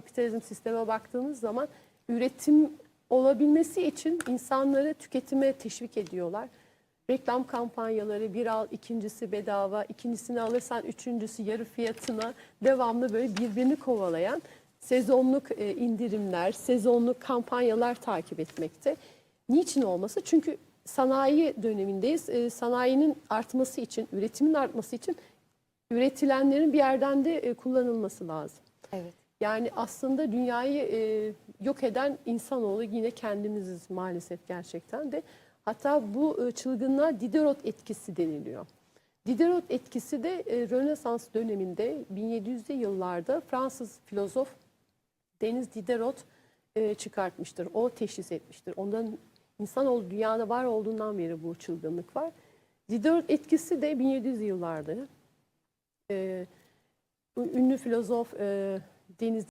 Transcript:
kapitalizm sisteme baktığınız zaman üretim olabilmesi için insanları tüketime teşvik ediyorlar. Reklam kampanyaları bir al ikincisi bedava, ikincisini alırsan üçüncüsü yarı fiyatına devamlı böyle birbirini kovalayan sezonluk e, indirimler, sezonluk kampanyalar takip etmekte. Niçin olması? Çünkü sanayi dönemindeyiz. E, sanayinin artması için, üretimin artması için üretilenlerin bir yerden de e, kullanılması lazım. Evet. Yani aslında dünyayı e, yok eden insanoğlu yine kendimiziz maalesef gerçekten de. Hatta bu e, çılgınlığa Diderot etkisi deniliyor. Diderot etkisi de e, Rönesans döneminde 1700'lü yıllarda Fransız filozof Deniz Diderot e, çıkartmıştır. O teşhis etmiştir. Ondan insanoğlu dünyada var olduğundan beri bu çılgınlık var. Diderot etkisi de 1700 yıllarda. E, ünlü filozof e, Deniz